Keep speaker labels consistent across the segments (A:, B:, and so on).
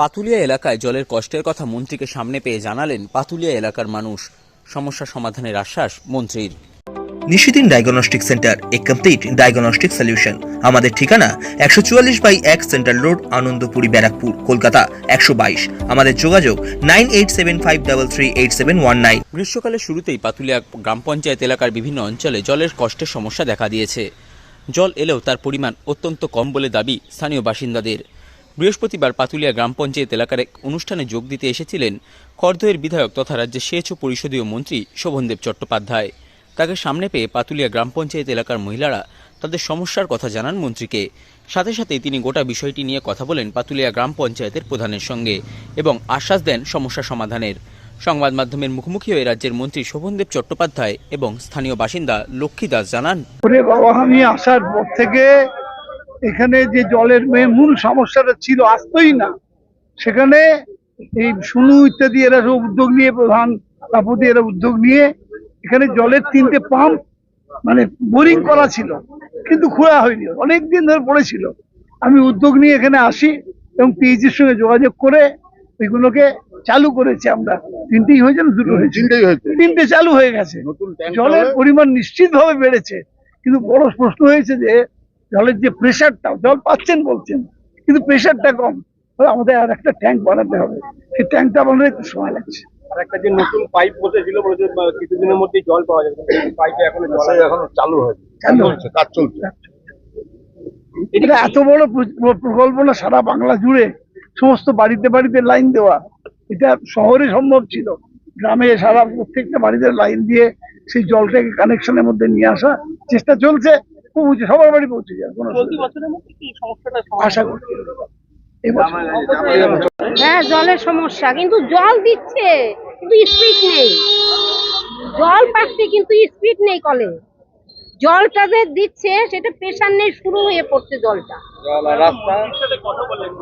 A: পাতুলিয়া এলাকায় জলের কষ্টের কথা মন্ত্রীকে সামনে পেয়ে জানালেন পাতুলিয়া এলাকার মানুষ। সমস্যা সমাধানের আশ্বাস মন্ত্রীর।
B: নিশিদিন ডায়াগনস্টিক সেন্টার এ কমপ্লিট ডায়াগনস্টিক সলিউশন। আমাদের ঠিকানা একশো চুয়াল্লিশ বাই এক সেন্ট্রাল রোড আনন্দপুরি ব্যারাকপুর কলকাতা একশো বাইশ। আমাদের যোগাযোগ nine eight seven five double three eight seven one nine.
A: গ্রীষ্মকালের শুরুতেই পাতুলিয়া গ্রাম পঞ্চায়েত এলাকার বিভিন্ন অঞ্চলে জলের কষ্টের সমস্যা দেখা দিয়েছে। জল এলেও তার পরিমাণ অত্যন্ত কম বলে দাবি স্থানীয় বাসিন্দাদের। বৃহস্পতিবার পাতুলিয়া গ্রাম পঞ্চায়েত এলাকার এক অনুষ্ঠানে যোগ দিতে এসেছিলেন খর্দয়ের বিধায়ক তথা রাজ্যের সেচ ও পরিষদীয় মন্ত্রী শোভনদেব চট্টোপাধ্যায়। তাকে সামনে পেয়ে পাতুলিয়া গ্রাম পঞ্চায়েত এলাকার মহিলারা তাদের সমস্যার কথা জানান মন্ত্রীকে। সাথে সাথে তিনি গোটা বিষয়টি নিয়ে কথা বলেন পাতুলিয়া গ্রাম পঞ্চায়েতের প্রধানের সঙ্গে এবং আশ্বাস দেন সমস্যা সমাধানের। সংবাদ মাধ্যমের মুখোমুখি হয়ে রাজ্যের মন্ত্রী শোভনদেব চট্টোপাধ্যায় এবং স্থানীয় বাসিন্দা লক্ষ্মী দাস জানান
C: আসার পর থেকে এখানে যে জলের মূল সমস্যাটা ছিল আসতোই না। সেখানে এই সুনু ইত্যাদি এরা সব উদ্যোগ নিয়ে প্রধান তাপতি এরা উদ্যোগ নিয়ে এখানে জলের তিনটে পাম্প মানে বোরিং করা ছিল কিন্তু খোলা হয়নি। অনেক দিন ধরে পড়েছিল। আমি উদ্যোগ নিয়ে এখানে আসি এবং পিএইচির সঙ্গে যোগাযোগ করে ওইগুলোকে চালু করেছি আমরা। তিনটেই হয়েছে না দুটো হয়েছে?
D: তিনটেই হয়েছে।
C: তিনটে চালু হয়ে গেছে। জলের পরিমাণ নিশ্চিতভাবে বেড়েছে। কিন্তু বড় প্রশ্ন হয়েছে যে জলের যে প্রেশারটা জল পাচ্ছেন বলছেন কিন্তু প্রেশারটা কম। তাহলে আমাদের আর একটা ট্যাঙ্ক বানাতে হবে। সেই ট্যাঙ্কটা বানাতে একটু সময় লাগছে।
E: আর একটা যে নতুন পাইপ বসেছিল বলেছে কিছুদিনের মধ্যেই জল পাওয়া যাবে। কিন্তু পাইপে এখনও জল
D: এখনও চালু হয়নি। চলছে কাজ চলছে।
C: এটা এত বড় প্রকল্প না সারা বাংলা জুড়ে সমস্ত বাড়িতে বাড়িতে লাইন দেওয়া। এটা শহরে সম্ভব ছিল। গ্রামে সারা প্রত্যেকটা বাড়িতে লাইন দিয়ে সেই জলটাকে কানেকশনের মধ্যে নিয়ে আসা চেষ্টা চলছে। পৌঁছে সবার বাড়ি পৌঁছে যায় কোনো আশা এবছর
F: হ্যাঁ জলের সমস্যা কিন্তু জল দিচ্ছে কিন্তু স্পিড নেই। জল পাচ্ছে কিন্তু স্পিড নেই কলে। জলটা যে দিচ্ছে সেটা প্রেশার নেই শুরু হয়ে পড়ছে জলটা।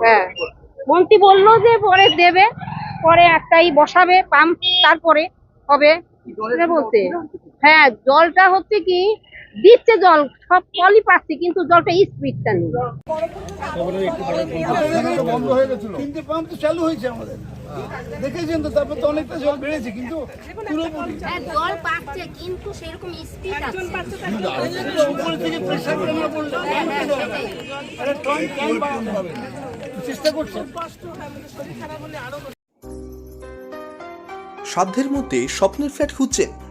F: হ্যাঁ। মন্ত্রী বলল যে পরে দেবে পরে একটাই বসাবে পাম্প তারপরে হবে। বলতে হ্যাঁ জলটা হচ্ছে কি দিচ্ছে জল সব কলই পাচ্ছে কিন্তু জলটা স্পিডটা নেই।
C: বন্ধ হয়ে গেছিল তিনটে পাম্প তো চালু হয়েছে আমাদের। দেখেছেন তো তারপর তো অনেকটা জল বেড়েছে কিন্তু পুরোপুরি।
F: হ্যাঁ জল পাচ্ছে কিন্তু সেরকম স্পিড আছে।
C: উপরে থেকে প্রেশার করে না আরে ট্যাঙ্ক ট্যাঙ্ক বানাতে চেষ্টা করছেন
B: সাধ্যের মধ্যে স্বপ্নের ফ্ল্যাট খুঁজছেন।